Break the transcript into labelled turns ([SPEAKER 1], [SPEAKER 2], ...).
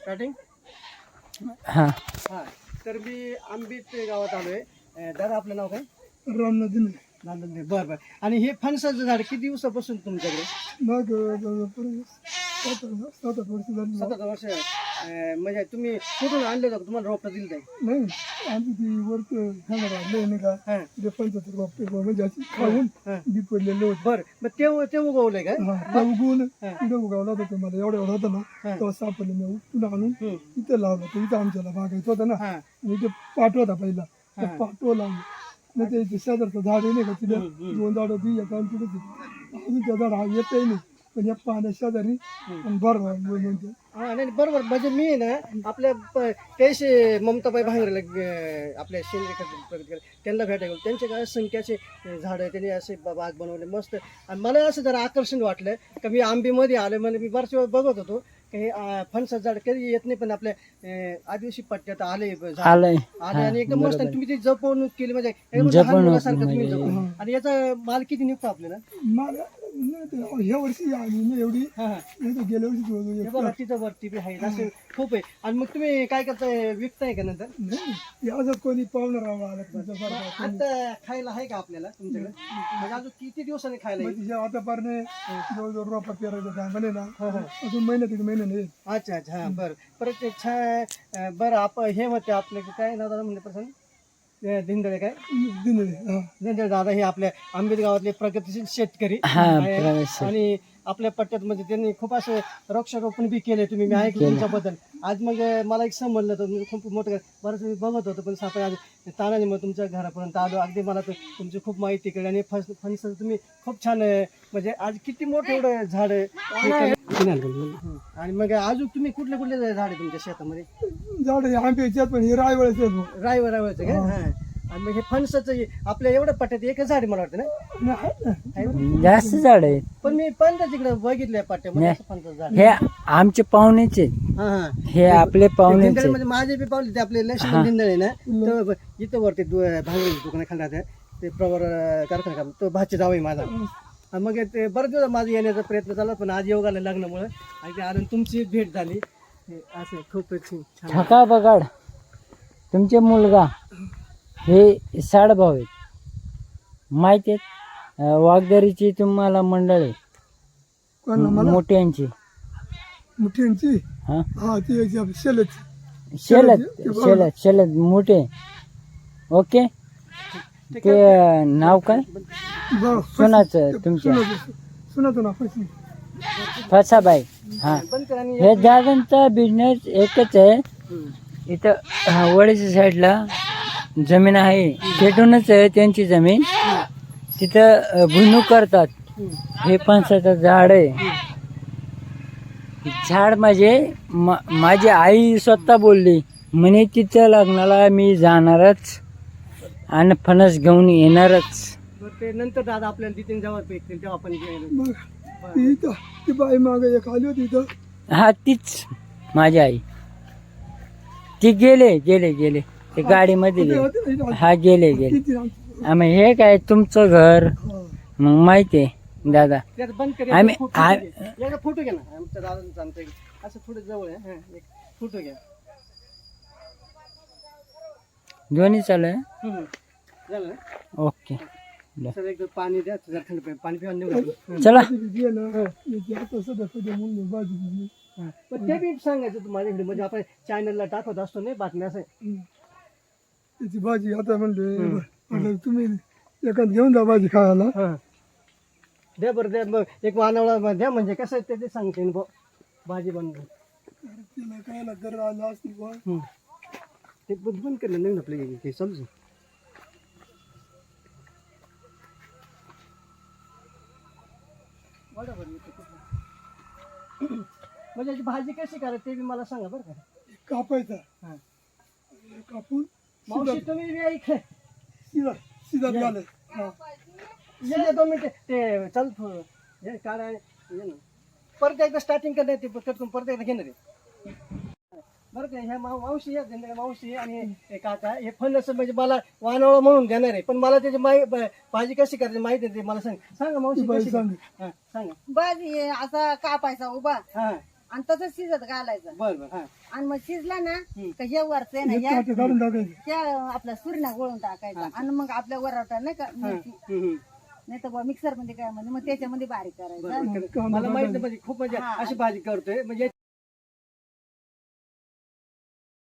[SPEAKER 1] Starting
[SPEAKER 2] हा.
[SPEAKER 1] हा. तर मी आंबीत गावात आलोय. अं, दादा आपलं नाव काय?
[SPEAKER 3] रामनदी
[SPEAKER 1] नांदन बरं बरं. आणि हे फणसाचं झाड किती दिवसापासून तुमच्याकडे?
[SPEAKER 3] सात सात आठ वर्ष झाली.
[SPEAKER 1] सात आठ वर्ष. अं, म्हणजे तुम्ही कुठून आणले होतं तुम्हाला रोपं दिलं जाईल
[SPEAKER 3] नाही आमची ती वरत नाही का?
[SPEAKER 1] हां.
[SPEAKER 3] ते म्हणजे अशी खाऊन
[SPEAKER 1] हां.
[SPEAKER 3] बी पडलेले होते.
[SPEAKER 1] बरं मग ते ते उगवलंय का?
[SPEAKER 3] हा ते उगवून उगवला होता ते मला एवढा एवढा होता ना तेव्हा सापडले मी उपटून आणून
[SPEAKER 1] हम्म.
[SPEAKER 3] इथं लावलं इथं आमच्याला बागायचं होतं ना.
[SPEAKER 1] हा.
[SPEAKER 3] आणि ते पाठवा होता पहिला. ते पाठवा लावलं नाही ते- ते शेजारचं झाड आहे नाही का तिथे दोन झाड होती एका आमची होती अजून त्या झाड हा येतही नाही. पण या पाण्या शेजारी आणि बरं म्हणजे
[SPEAKER 1] हा नाही बरोबर. म्हणजे मी आहे ना आपल्या प- त्याशी ममताबाई भांगरेला आपल्या सेंद्रिय खत प्रगत केलं. त्यांना भेटायला गेलो. त्यांच्या काय संख्याचे झाडं त्यांनी असे ब- बाग बनवले मस्त. आणि मला असं जरा आकर्षण वाटलं का मी आंबीमध्ये आलो म्हणजे मी बऱ्याच वेळा बघत होतो की हे फणसाचं झाड कधी येत नाही पण आपल्या अं, आदिवासी पट्ट्यात आले झाड.
[SPEAKER 2] आलंय.
[SPEAKER 1] आले आणि एकदम मस्त. आणि तुम्ही ती जपवणूक केली म्हणजे एकदम लहान
[SPEAKER 2] जपवणूक
[SPEAKER 1] मुलासारखं तुम्ही
[SPEAKER 2] म्हणजे-.
[SPEAKER 1] आणि याचा माल किती निघतो आपल्याला?
[SPEAKER 3] मला ह्या वर्षी आली नाही एवढी
[SPEAKER 1] हा हा.
[SPEAKER 3] नाही तर गेल्या वर्षी
[SPEAKER 1] हे तिथं वरती बी आहे असं खूप आहे आणि मग तुम्ही काय करताय? विकताय का नंतर?
[SPEAKER 3] नाही कोणी पाहुणं राहावं आलं तुमचं बरं
[SPEAKER 1] आता खायला आहे का आपल्याला तुमच्याकडे? म्हणजे अजून किती दिवसाने खायला येईल?
[SPEAKER 3] तिच्या आता पारणे जवळजवळ रोपा पेरायचं टायमाने ना. अजून महिना दीड महिना नाही.
[SPEAKER 1] अच्छा अच्छा हा बरं. परत ते छान अं, बरं आप हे होते आपले काय नाव दादा म्हणले प्रसन्न? ते धिंदळे काय?
[SPEAKER 3] हा.
[SPEAKER 1] दादा हे आपल्या आंबेड गावातले प्रगतीशील शेतकरी. आहे. आणि आपल्या पट्ट्यात म्हणजे त्यांनी खूप असं वृक्षारोपण बी केले तुम्ही. मी ऐकलं तुमच्याबद्दल. आज मग मला एक समजलं तर मी खूप मोठं बरंच मी बघत होतो पण सापळे आज तानाने मग तुमच्या घरापर्यंत आलो. अगदी मला तर तुमची खूप माहिती कळली आणि फणस फणस तुम्ही खूप छान अं, म्हणजे आज किती मोठं एवढं झाड आहे. हे. आणि मग अजून तुम्ही कुठले कुठले झाड आहे तुमच्या शेतामध्ये?
[SPEAKER 3] झाड हे पण हे रायवळच.
[SPEAKER 1] रायवर का? हा. आणि मग हे फणसाचं हे आपल्या एवढ्या पट्ट्यात एकच झाड आहे मला वाटतं ना?
[SPEAKER 3] आहे.
[SPEAKER 1] आहे?
[SPEAKER 2] जास्त झाड आहेत.
[SPEAKER 1] पण मी पहिल्यांदा तिकडे बघितलंय फणसाचं झाड.
[SPEAKER 2] हे आमचे पाहुणेचे
[SPEAKER 1] हा हा.
[SPEAKER 2] हे आपले पाहुणेचे
[SPEAKER 1] म्हणजे माझे बी पावले ते आपले लक्ष्मण ना तर ब- इथं वरती दु- भांगरे दुकाना खाली राहते. ते प्रवर अं, कारखाना काम तो भाचे जावई माझा. आणि मग ते बरेच दिवस माझा येण्याचा प्रयत्न झाला पण आज योग आला लग्नामुळे आणि ते आलं तुमची भेट झाली. असं खूपच छान
[SPEAKER 2] ठका बगाड तुमचे मुलगा हे साडभाऊ आहेत. माहीत आहेत? वाघदरीची तुम्हाला मंडळ आहे. मोठ्यांची.
[SPEAKER 3] मुठ्यांची?
[SPEAKER 2] हा?
[SPEAKER 3] हा ती याची आपली शेलच
[SPEAKER 2] शेलत शेलत शेलत मोठे. ओके? ते नाव काय? सोनाचं तुमच्या.
[SPEAKER 3] सुनाचं सुनाचं ना पैसे.
[SPEAKER 2] फसाबाई हा. हे दादांचा बिझनेस एकच आहे. इथं हा, वडीच्या साईडला जमीन आहे. खेटूनच आहे त्यांची जमीन. तिथं भुईमुग करतात. हे फणसाचं झाड आहे. झाड म्हणजे मा- माझी आई स्वतः बोलली म्हणे तिथं लग्नाला मी जाणारच आणि फणस घेऊन येणारच.
[SPEAKER 1] ते नंतर दादा आपल्याला तिथे जेव्हा भेटतील तेव्हा आपण
[SPEAKER 3] ती इथं ती बाई मागे एक आली होती इथं.
[SPEAKER 2] हा तीच माझी आई. ती गेले गेले गेले. ते गाडीमध्ये गेले. हा गेले गेले.
[SPEAKER 3] किती आमची-
[SPEAKER 2] आम्ही हे काय तुमचं घर?
[SPEAKER 3] हा.
[SPEAKER 2] मग माहिती आहे दादा
[SPEAKER 1] बंद कर
[SPEAKER 2] आम्ही-
[SPEAKER 1] फोटो
[SPEAKER 2] आ-
[SPEAKER 1] घे. एकदा फोटो घे ना. आमच्या दादांचा. असं थोडं जवळ आहे. हा, एक फोटो घ्या.
[SPEAKER 2] दोन्ही चालू आहे?
[SPEAKER 1] हम्म. झालं ना?
[SPEAKER 2] ओके.
[SPEAKER 1] एकदा पाणी द्या जर थंड पाणी पाणी पिऊन देऊ नका.
[SPEAKER 2] चला.
[SPEAKER 3] ती गेली ना याची आता सध्या सध्या म्हणून बाजू गेली.
[SPEAKER 1] पण ते बी सांगायचं तुम्हाला इकडे म्हणजे आपण चॅनलला टाकत असतो नाही बातम्या असं.
[SPEAKER 3] त्याची भाजी आता म्हणले तुम्ही एखाद घेऊन जा भाजी खायला.
[SPEAKER 1] हा. द्या बरं द्या मग एक वानवळा द्या म्हणजे कसं आहे ते ते सांगते ना बुवा. भाजी बनवून.
[SPEAKER 3] तिला खायला घर आलं असती.
[SPEAKER 1] ते बंद बंद केलं नाही ना आपलं हे- हे येते. म्हणजे याची भाजी कशी करायची ते बी मला सांगा बरं का.
[SPEAKER 3] कापायचा.
[SPEAKER 1] हा.
[SPEAKER 3] कापून
[SPEAKER 1] मावशी तुम्ही बी
[SPEAKER 3] हा.
[SPEAKER 1] ये दोन मिनिटं. ते चल हे काढा. ये ना. परत एकदा स्टार्टिंग करणार ते कटकून परत एकदा घेणार आहे. बरं का ह्या माव- मावशी आहेत ना, मावशी आणि हे काका हे फणस म्हणजे मला वानवळ म्हणून देणार आहे. पण मला त्याची माहिती भाजी कशी करायची माहिती आहे ते मला सांग. सांगा मावशी
[SPEAKER 3] बाई
[SPEAKER 1] कशी
[SPEAKER 3] सांगे.
[SPEAKER 1] हा, सांगा.
[SPEAKER 4] भाजी आहे, असा कापायचा उभा
[SPEAKER 1] हा.
[SPEAKER 4] आणि तसंच शिजत घालायचं.
[SPEAKER 1] बर बर हा.
[SPEAKER 4] आणि मग शिजला ना का हे वरचं ना या
[SPEAKER 3] काटे काढून टाकायचे.
[SPEAKER 4] त्या आपल्या सुरण्या गोळून टाकायचा. आणि मग आपल्या वरावटा नाही का मिरची.
[SPEAKER 1] हम्म, हम्म.
[SPEAKER 4] नाही तर मिक्सरमध्ये काय म्हणजे मग त्याच्यामध्ये बारीक करायचं.
[SPEAKER 1] बरं, बरं. मला माहिती नाही म्हणजे खूप म्हणजे अशी भाजी करतोय. म्हणजे